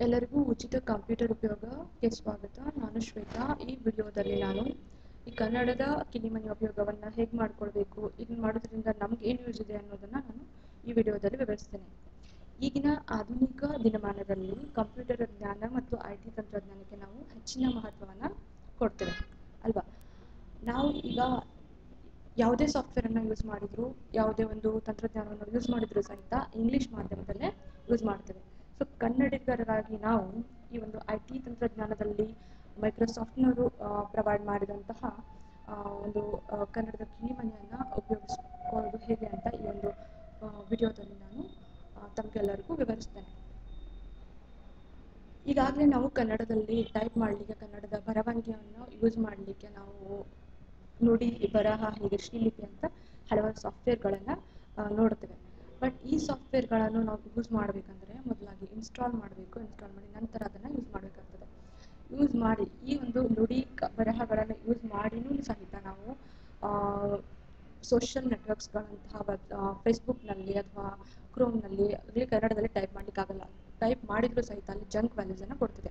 ಎಲ್ಲರಿಗೂ ಉಚಿತ ಕಂಪ್ಯೂಟರ್ ಉಪಯೋಗಕ್ಕೆ ಸ್ವಾಗತ. ನಾನು ಶ್ವೇತಾ. ಈ ವಿಡಿಯೋದಲ್ಲಿ ನಾನು ಈ ಕನ್ನಡದ ಕಿಲಿಮನೆ ಉಪಯೋಗವನ್ನು ಹೇಗೆ ಮಾಡ್ಕೊಳ್ಬೇಕು ಇದನ್ನು ಮಾಡೋದ್ರಿಂದ ನಮ್ಗೆ ಏನು ಯೂಸ್ ಇದೆ ಅನ್ನೋದನ್ನ ನಾನು ಈ ವಿಡಿಯೋದಲ್ಲಿ ವಿವರಿಸ್ತೇನೆ. ಈಗಿನ ಆಧುನಿಕ ದಿನಮಾನದಲ್ಲಿ ಕಂಪ್ಯೂಟರ್ ಜ್ಞಾನ ಮತ್ತು ಐ ಟಿ ತಂತ್ರಜ್ಞಾನಕ್ಕೆ ನಾವು ಹೆಚ್ಚಿನ ಮಹತ್ವವನ್ನು ಕೊಡ್ತೇವೆ, ಅಲ್ವಾ? ನಾವು ಈಗ ಯಾವುದೇ ಸಾಫ್ಟ್ವೇರನ್ನು ಯೂಸ್ ಮಾಡಿದ್ರು, ಯಾವುದೇ ಒಂದು ತಂತ್ರಜ್ಞಾನವನ್ನು ಯೂಸ್ ಮಾಡಿದ್ರು ಸಹಿತ ಇಂಗ್ಲಿಷ್ ಮಾಧ್ಯಮದಲ್ಲೇ ಯೂಸ್ ಮಾಡ್ತೇವೆ. ಸೊ ಕನ್ನಡಿಗರಾಗಿ ನಾವು ಈ ಒಂದು ಐ ಟಿ ತಂತ್ರಜ್ಞಾನದಲ್ಲಿ ಮೈಕ್ರೋಸಾಫ್ಟ್ನವರು ಪ್ರೊವೈಡ್ ಮಾಡಿದಂತಹ ಒಂದು ಕನ್ನಡದ ಕಿಲಿಮನೆಯನ್ನು ಉಪಯೋಗಿಸ್ಕೊಳ್ಳೋದು ಹೇಗೆ ಅಂತ ಈ ಒಂದು ವಿಡಿಯೋದಲ್ಲಿ ನಾನು ತಮಗೆಲ್ಲರಿಗೂ ವಿವರಿಸ್ತೇನೆ. ಈಗಾಗಲೇ ನಾವು ಕನ್ನಡದಲ್ಲಿ ಟೈಪ್ ಮಾಡಲಿಕ್ಕೆ, ಕನ್ನಡದ ಬರವಣಿಗೆಯನ್ನು ಯೂಸ್ ಮಾಡಲಿಕ್ಕೆ ನಾವು ನುಡಿ ಬರಹ ಹೀಗೆ ಶ್ರೀಲಿಪಿ ಅಂತ ಹಲವಾರು ಸಾಫ್ಟ್ವೇರ್ಗಳನ್ನು ನೋಡ್ತೇವೆ ಬಟ್ ಈ ಸಾಫ್ಟ್ವೇರ್ಗಳನ್ನು ನಾವು ಯೂಸ್ ಮಾಡಬೇಕಂದ್ರೆ ಮೊದಲಾಗಿ ಇನ್ಸ್ಟಾಲ್ ಮಾಡಬೇಕು ಇನ್ಸ್ಟಾಲ್ ಮಾಡಿ ನಂತರ ಅದನ್ನು ಯೂಸ್ ಮಾಡಬೇಕಾಗ್ತದೆ ಯೂಸ್ ಮಾಡಿ ಈ ಒಂದು ನುಡಿ ಬರಹಗಳನ್ನು ಯೂಸ್ ಮಾಡಿನೂ ಸಹಿತ ನಾವು ಸೋಷಿಯಲ್ ನೆಟ್ವರ್ಕ್ಸ್ಗಳಂತಹ ಫೇಸ್ಬುಕ್ನಲ್ಲಿ ಅಥವಾ ಕ್ರೋಮ್ನಲ್ಲಿ ಅಲ್ಲಿ ಕನ್ನಡದಲ್ಲಿ ಟೈಪ್ ಮಾಡಲಿಕ್ಕಾಗಲ್ಲ. ಟೈಪ್ ಮಾಡಿದರೂ ಸಹಿತ ಅಲ್ಲಿ ಜಂಕ್ ವ್ಯಾಲ್ಯೂಸನ್ನು ಕೊಡ್ತದೆ.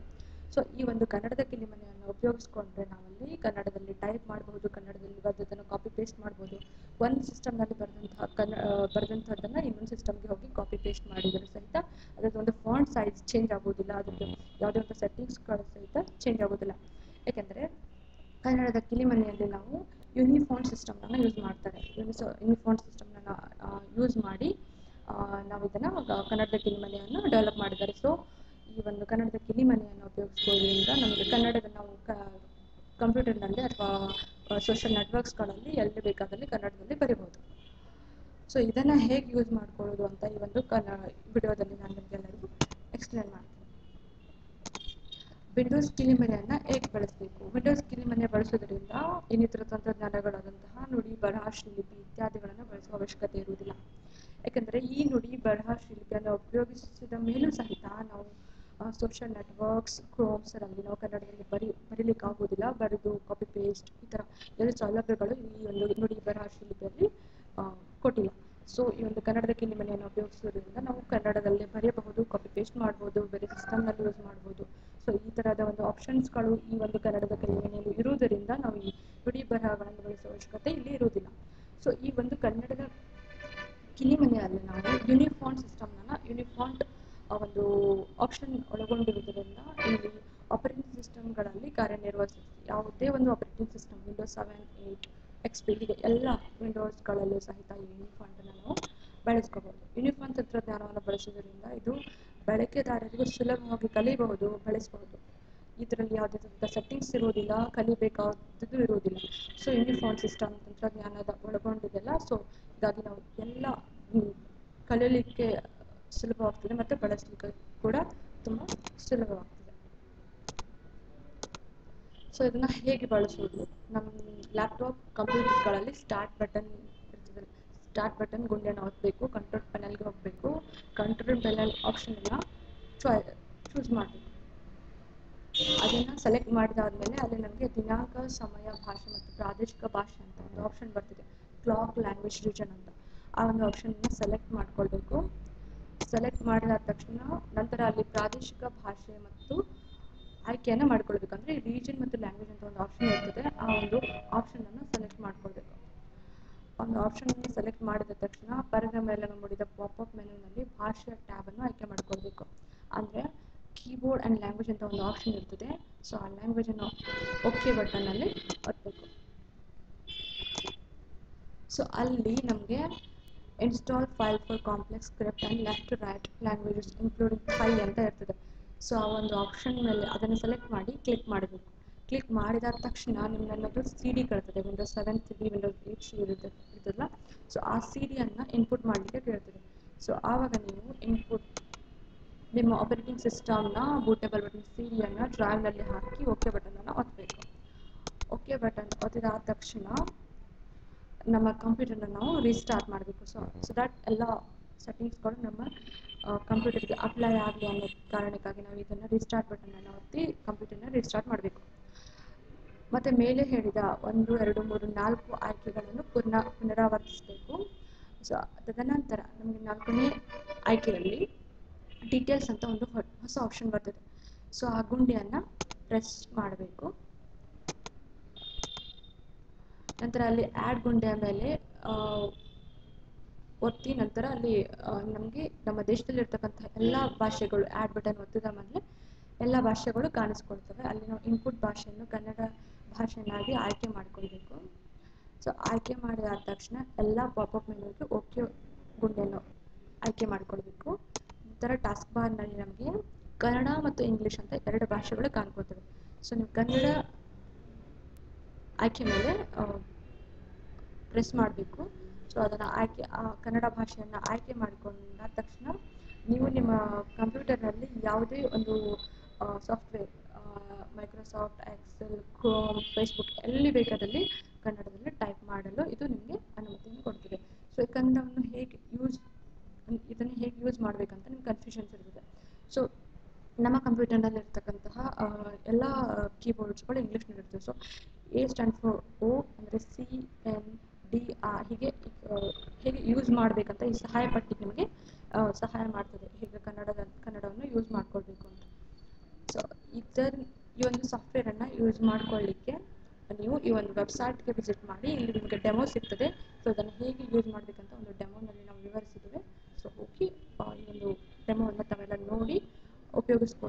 ಸೊ ಈ ಒಂದು ಕನ್ನಡದ ಕಿಲಿಮನೆಯನ್ನು ಉಪಯೋಗಿಸ್ಕೊಂಡ್ರೆ ನಾವಲ್ಲಿ ಕನ್ನಡದಲ್ಲಿ ಟೈಪ್ ಮಾಡಬಹುದು, ಕನ್ನಡದಲ್ಲಿ ಬರೆದದ್ದನ್ನು ಕಾಪಿ ಪೇಸ್ಟ್ ಮಾಡ್ಬೋದು. ಒಂದು ಸಿಸ್ಟಮ್ನಲ್ಲಿ ಬರೆದಂತಹ ಕನ್ನ ಬರೆದಂಥದ್ದನ್ನು ಇನ್ನೊಂದು ಸಿಸ್ಟಮ್ಗೆ ಹೋಗಿ ಕಾಪಿ ಪೇಸ್ಟ್ ಮಾಡಿದರೂ ಸಹಿತ ಅದರದ್ದು ಒಂದು ಫಾಂಟ್ ಸೈಜ್ ಚೇಂಜ್ ಆಗೋದಿಲ್ಲ ಅದರದ್ದು ಯಾವುದೇ ಒಂದು ಸೆಟ್ಟಿಂಗ್ಸ್ಗಳು ಸಹಿತ ಚೇಂಜ್ ಆಗೋದಿಲ್ಲ ಏಕೆಂದರೆ ಕನ್ನಡದ ಕಿಲಿಮನೆಯಲ್ಲಿ ನಾವು ಯೂನಿಫಾಂಟ್ ಸಿಸ್ಟಮ್ನ ಯೂಸ್ ಮಾಡ್ತಾರೆ ಯೂನಿಸ್ ಯೂನಿಫಾಂಟ್ ಸಿಸ್ಟಮ್ನ ಯೂಸ್ ಮಾಡಿ ನಾವು ಇದನ್ನು ಕನ್ನಡದ ಕಿಲಿಮನೆಯನ್ನು ಡೆವಲಪ್ ಮಾಡಿದ್ದಾರೆ. ಸೊ ಈ ಒಂದು ಕನ್ನಡದ ಕಿಲಿಮನೆಯನ್ನು ಉಪಯೋಗಿಸ್ಕೊಳ್ಳೋದ್ರಿಂದ ನಮಗೆ ಕನ್ನಡದ ನಾವು ಕಂಪ್ಯೂಟರ್ನಲ್ಲಿ ಅಥವಾ ಸೋಷಿಯಲ್ ನೆಟ್ವರ್ಕ್ಸ್ಗಳಲ್ಲಿ ಎಲ್ಲಿ ಬೇಕಾದಲ್ಲಿ ಕನ್ನಡದಲ್ಲಿ ಬರಿಬೋದು. ಸೊ ಇದನ್ನು ಹೇಗೆ ಯೂಸ್ ಮಾಡ್ಕೊಳ್ಳೋದು ಅಂತ ಈ ಒಂದು ಕನ್ನ ವಿಡಿಯೋದಲ್ಲಿ ನಾನು ನಿಮಗೆಲ್ಲರಿಗೂ ಎಕ್ಸ್ಪ್ಲೇನ್ ಮಾಡ್ತೀನಿ. ವಿಂಡೋಸ್ ಕಿಲಿಮನೆಯನ್ನು ಹೇಗೆ ಬಳಸಬೇಕು? ವಿಂಡೋಸ್ ಕಿಲಿಮನೆ ಬಳಸೋದ್ರಿಂದ ಇನ್ನಿತರ ತಂತ್ರಜ್ಞಾನಗಳಾದಂತಹ ನುಡಿ, ಬರಹ ಶ್ರೀಲಿಪಿ ಇತ್ಯಾದಿಗಳನ್ನು ಬಳಸುವ ಅವಶ್ಯಕತೆ ಇರುವುದಿಲ್ಲ. ಯಾಕಂದರೆ ಈ ನುಡಿ, ಬರಹ ಶ್ರೀಲಿಪಿಯನ್ನು ಉಪಯೋಗಿಸಿದ ಮೇಲೂ ಸಹಿತ ನಾವು ಸೋಷಿಯಲ್ ನೆಟ್ವರ್ಕ್ಸ್ ಕ್ರೋಮ್ಸರಲ್ಲಿ ನಾವು ಕನ್ನಡದಲ್ಲಿ ಬರಿ ಬರೀಲಿಕ್ಕೆ ಆಗೋದಿಲ್ಲ ಬರೆದು ಕಾಪಿ ಪೇಸ್ಟ್ ಈ ಥರ ಎಲ್ಲ ಸೌಲಭ್ಯಗಳು ಈ ಒಂದು ನುಡಿ ಬರಹ ಶ್ರೀಲಿಪಿಯಲ್ಲಿ ಆ, ಕೊಟ್ಟಿಲ್ಲ. ಸೊ ಈ ಒಂದು ಕನ್ನಡದ ಕಿಲಿಮನೆಯನ್ನು ಉಪಯೋಗಿಸೋದ್ರಿಂದ ನಾವು ಕನ್ನಡದಲ್ಲೇ ಬರೆಯಬಹುದು ಕಾಪಿ ಪೇಸ್ಟ್ ಮಾಡ್ಬೋದು ಬೇರೆ ಸಿಸ್ಟಮ್ನಲ್ಲಿ ಯೂಸ್ ಮಾಡ್ಬೋದು. ಸೊ ಈ ಥರದ ಒಂದು ಆಪ್ಷನ್ಸ್ಗಳು ಈ ಒಂದು ಕನ್ನಡದ ಕಿಲಿಮನೆಯಲ್ಲಿ ಇರುವುದರಿಂದ ನಾವು ಈ ನುಡಿ ಬರಹಗಳನ್ನು ಬಳಸುವ ಅವಶ್ಯಕತೆ ಇಲ್ಲಿ ಇರುವುದಿಲ್ಲ. ಸೊ ಈ ಒಂದು ಕನ್ನಡದ ಕಿಲಿಮನೆಯಲ್ಲಿ ನಾವು ಯೂನಿಫಾಂಟ್ ಸಿಸ್ಟಮ್ನ ಯೂನಿಫಾಂಟ್ ಒಂದು ಆಪ್ಷನ್ ಒಳಗೊಂಡಿರುವುದರಿಂದ ಇಲ್ಲಿ ಆಪರೇಟಿಂಗ್ ಸಿಸ್ಟಮ್ಗಳಲ್ಲಿ ಕಾರ್ಯನಿರ್ವಹಿಸುತ್ತೆ ಯಾವುದೇ ಒಂದು operating system Windows seven eight X P ಹೀಗೆ ಎಲ್ಲ ವಿಂಡೋಸ್ಗಳಲ್ಲೂ ಸಹಿತ ಯೂನಿಫಾಂಟ್ ಯೂನಿಫಾಂಟನ್ನು ನಾವು ಬಳಸ್ಕೋಬಹುದು. ಯೂನಿಫಾಂಟ್ ತಂತ್ರಜ್ಞಾನವನ್ನು ಬಳಸೋದ್ರಿಂದ ಇದು ಬಳಕೆದಾರರಿಗೆ ಸುಲಭವಾಗಿ ಕಲಿಬಹುದು ಬಳಸಬಹುದು ಇದರಲ್ಲಿ ಯಾವುದೇ ಸೆಟ್ಟಿಂಗ್ಸ್ ಇರುವುದಿಲ್ಲ, ಕಲಿಬೇಕಾದದ್ದು ಇರುವುದಿಲ್ಲ. ಸೊ ಯೂನಿಫಾರ್ಮ್ ಸಿಸ್ಟಮ್ ತಂತ್ರಜ್ಞಾನದ ಒಳಗೊಂಡಿದೆಲ್ಲ ಸೊ ಹೀಗಾಗಿ ನಾವು ಎಲ್ಲ ಕಲೀಲಿಕ್ಕೆ ಸುಲಭವಾಗ್ತದೆ ಮತ್ತು ಬಳಸಲಿಕ್ಕೆ ಕೂಡ ತುಂಬ ಸುಲಭವಾಗ್ತದೆ. ಸೊ ಇದನ್ನ ಹೇಗೆ ಬಳಸೋದು? ನಮ್ಮ ಲ್ಯಾಪ್ಟಾಪ್ ಕಂಪ್ಯೂಟರ್ಗಳಲ್ಲಿ ಸ್ಟಾರ್ಟ್ ಬಟನ್ ಇರ್ತದೆ. ಸ್ಟಾರ್ಟ್ ಬಟನ್ ಗುಂಡಿಯನ್ನು ಒತ್ತಬೇಕು ಕಂಟ್ರೋಲ್ ಪೆನಲ್ಗೆ ಹೋಗಬೇಕು ಕಂಟ್ರೋಲ್ ಪೆನಲ್ ಆಪ್ಷನ್ ಚಾಯ್ ಚೂಸ್ ಮಾಡಬೇಕು ಅದನ್ನು ಸೆಲೆಕ್ಟ್ ಮಾಡಿದಾದ್ಮೇಲೆ ಅಲ್ಲಿ ನಮಗೆ ದಿನಾಂಕ, ಸಮಯ, ಭಾಷೆ ಮತ್ತು ಪ್ರಾದೇಶಿಕ ಭಾಷೆ ಅಂತ ಒಂದು ಆಪ್ಷನ್ ಬರ್ತಿದೆ. ಕ್ಲಾಕ್ ಲ್ಯಾಂಗ್ವೇಜ್ ರೀಜನ್ ಅಂತ. ಆ ಒಂದು ಆಪ್ಷನ್ನ ಸೆಲೆಕ್ಟ್ ಮಾಡ್ಕೊಳ್ಬೇಕು. ಸೆಲೆಕ್ಟ್ ಮಾಡಿದ ತಕ್ಷಣ ನಂತರ ಅಲ್ಲಿ ಪ್ರಾದೇಶಿಕ ಭಾಷೆ ಮತ್ತು ಆಯ್ಕೆಯನ್ನು ಮಾಡ್ಕೊಳ್ಬೇಕು. ಅಂದರೆ ರೀಜನ್ ಮತ್ತು ಲ್ಯಾಂಗ್ವೇಜ್ ಅಂತ ಒಂದು ಆಪ್ಷನ್ ಇರ್ತದೆ. ಆ ಒಂದು ಆಪ್ಷನನ್ನು ಸೆಲೆಕ್ಟ್ ಮಾಡ್ಕೊಳ್ಬೇಕು. ಒಂದು ಆಪ್ಷನನ್ನು ಸೆಲೆಕ್ಟ್ ಮಾಡಿದ ತಕ್ಷಣ ಪರದ ಮೇಲೆ ಮೂಡಿದ ಪಾಪಪ್ ಮೆನುನಲ್ಲಿ ಭಾಷೆಯ ಟ್ಯಾಬನ್ನು ಆಯ್ಕೆ ಮಾಡ್ಕೊಳ್ಬೇಕು. ಅಂದರೆ ಕೀಬೋರ್ಡ್ ಆ್ಯಂಡ್ ಲ್ಯಾಂಗ್ವೇಜ್ ಅಂತ ಒಂದು ಆಪ್ಷನ್ ಇರ್ತದೆ. ಸೊ ಆ ಲ್ಯಾಂಗ್ವೇಜನ್ನು ಓಕೆ ಬಟನ್ನಲ್ಲಿ ಒತ್ತಬೇಕು ಸೊ ಅಲ್ಲಿ ನಮಗೆ install file for complex script and left right languages including five ಅಂತ ಇರ್ತದೆ. ಸೊ ಆ ಒಂದು ಆಪ್ಷನ್ ಮೇಲೆ ಅದನ್ನು ಸೆಲೆಕ್ಟ್ ಮಾಡಿ ಕ್ಲಿಕ್ ಮಾಡಬೇಕು. ಕ್ಲಿಕ್ ಮಾಡಿದ ತಕ್ಷಣ ನಿಮ್ಮನ್ನದು ಸಿ ಡಿ ಕೇಳ್ತದೆ. Windows seven C D Windows eight C ಇರುತ್ತೆ, ಇರ್ತದಲ್ಲ? ಸೊ ಆ ಸಿ ಡಿಯನ್ನು ಇನ್ಪುಟ್ ಮಾಡಲಿಕ್ಕೆ ಕೇಳ್ತದೆ. ಸೊ ಆವಾಗ ನೀವು ಇನ್ಪುಟ್ ನಿಮ್ಮ ಆಪರೇಟಿಂಗ್ ಸಿಸ್ಟಮ್ನ ಬೂಟೇಬಲ್ ಬಟನ್ ಸಿ ಡಿಯನ್ನು ಡ್ರೈವ್ನಲ್ಲಿ ಹಾಕಿ ಓಕೆ ಬಟನನ್ನು ಒತ್ತಬೇಕು ಓಕೆ ಬಟನ್ ಒತ್ತಿದ ತಕ್ಷಣ ನಮ್ಮ ಕಂಪ್ಯೂಟರ್ನ ನಾವು ರೀಸ್ಟಾರ್ಟ್ ಮಾಡಬೇಕು. ಸೊ ಸೊ ದಟ್ ಎಲ್ಲ ಸೆಟ್ಟಿಂಗ್ಸ್ಗಳು ನಮ್ಮ ಕಂಪ್ಯೂಟರ್ಗೆ ಅಪ್ಲೈ ಆಗಲಿ ಅನ್ನೋ ಕಾರಣಕ್ಕಾಗಿ ನಾವು ಇದನ್ನು ರೀಸ್ಟಾರ್ಟ್ ಬಟನನ್ನು ಒತ್ತಿ ಕಂಪ್ಯೂಟರ್ನ ರೀಸ್ಟಾರ್ಟ್ ಮಾಡಬೇಕು. ಮತ್ತು ಮೇಲೆ ಹೇಳಿದ ಒಂದು, ಎರಡು, ಮೂರು, ನಾಲ್ಕು ಆಯ್ಕೆಗಳನ್ನು ಪುನಃ ಪುನರಾವರ್ತಿಸಬೇಕು. ಸೊ ತದನಂತರ ನಮಗೆ ನಾಲ್ಕನೇ ಆಯ್ಕೆಯಲ್ಲಿ ಡೀಟೇಲ್ಸ್ ಅಂತ ಒಂದು ಹೊಸ ಆಪ್ಷನ್ ಬರ್ತದೆ. ಸೊ ಆ ಗುಂಡಿಯನ್ನು ಪ್ರೆಸ್ ಮಾಡಬೇಕು. ನಂತರ ಅಲ್ಲಿ ಆ್ಯಡ್ ಗುಂಡೆ ಮೇಲೆ ಒತ್ತಿ ನಂತರ ಅಲ್ಲಿ ನಮಗೆ ನಮ್ಮ ದೇಶದಲ್ಲಿರ್ತಕ್ಕಂಥ ಎಲ್ಲ ಭಾಷೆಗಳು ಆ್ಯಡ್ ಬಟನ್ ಒತ್ತಿದ ಮೇಲೆ ಎಲ್ಲ ಭಾಷೆಗಳು ಕಾಣಿಸ್ಕೊಳ್ತವೆ. ಅಲ್ಲಿ ನಾವು ಇನ್ಪುಟ್ ಭಾಷೆಯನ್ನು ಕನ್ನಡ ಭಾಷೆಯನ್ನಾಗಿ ಆಯ್ಕೆ ಮಾಡ್ಕೊಳ್ಬೇಕು. ಸೊ ಆಯ್ಕೆ ಮಾಡಿದ ತಕ್ಷಣ ಎಲ್ಲ ಪಾಪಪ್ ಮೆನುಗೆ ಓಕೆ ಗುಂಡೆಯನ್ನು ಆಯ್ಕೆ ಮಾಡ್ಕೊಳ್ಬೇಕು. ನಂತರ ಟಾಸ್ಕ್ ಬಾರ್ನಲ್ಲಿ ನಮಗೆ ಕನ್ನಡ ಮತ್ತು ಇಂಗ್ಲೀಷ್ ಅಂತ ಎರಡು ಭಾಷೆಗಳು ಕಾಣ್ಕೊಳ್ತವೆ. ಸೊ ನೀವು ಕನ್ನಡ ಆಯ್ಕೆ ಮೇಲೆ ಪ್ರೆಸ್ ಮಾಡಬೇಕು. ಸೊ ಅದನ್ನು ಆಯ್ಕೆ ಕನ್ನಡ ಭಾಷೆಯನ್ನು ಆಯ್ಕೆ ಮಾಡಿಕೊಂಡ ತಕ್ಷಣ ನೀವು ನಿಮ್ಮ ಕಂಪ್ಯೂಟರ್ನಲ್ಲಿ ಯಾವುದೇ ಒಂದು software Microsoft, Excel, Chrome, Facebook ಎಲ್ಲಿ ಬೇಕಾದಲ್ಲಿ ಕನ್ನಡದಲ್ಲಿ ಟೈಪ್ ಮಾಡಲು ಇದು ನಿಮಗೆ ಅನುಮತಿಯನ್ನು ಕೊಡ್ತದೆ. ಸೊ ಕನ್ನಡವನ್ನು ಹೇಗೆ ಯೂಸ್, ಇದನ್ನು ಹೇಗೆ ಯೂಸ್ ಮಾಡಬೇಕಂತ ನಿಮ್ಗೆ ಕನ್ಫ್ಯೂಷನ್ಸ್ ಇರ್ತದೆ ಸೊ ನಮ್ಮ ಕಂಪ್ಯೂಟರ್ನಲ್ಲಿ ಇರ್ತಕ್ಕಂತಹ ಎಲ್ಲ ಕೀಬೋರ್ಡ್ಸ್ಗಳು ಇಂಗ್ಲೀಷ್ನಲ್ಲಿರ್ತವೆ so A stand for O ಅಂದರೆ ಸಿ ಎನ್ ಡಿ ಆರ್ ಹೀಗೆ ಹೇಗೆ ಯೂಸ್ ಮಾಡಬೇಕಂತ ಈ ಸಹಾಯ ಪಟ್ಟಿ ನಿಮಗೆ ಸಹಾಯ ಮಾಡ್ತದೆ. ಹೇಗೆ ಕನ್ನಡದ ಕನ್ನಡವನ್ನು ಯೂಸ್ ಮಾಡ್ಕೊಳ್ಬೇಕು ಅಂತ. ಸೊ ಇದರ ಈ ಒಂದು ಸಾಫ್ಟ್ವೇರನ್ನು ಯೂಸ್ ಮಾಡ್ಕೊಳ್ಳಿಕ್ಕೆ ನೀವು ಈ ಒಂದು ವೆಬ್ಸೈಟ್ಗೆ ವಿಸಿಟ್ ಮಾಡಿ, ಇಲ್ಲಿ ನಿಮಗೆ ಡೆಮೋ ಸಿಗ್ತದೆ. ಸೊ ಅದನ್ನು ಹೇಗೆ ಯೂಸ್ ಮಾಡಬೇಕಂತ ಒಂದು ಡೆಮೋನಲ್ಲಿ ನಾವು ವಿವರಿಸಿದ್ದೇವೆ ಸೊ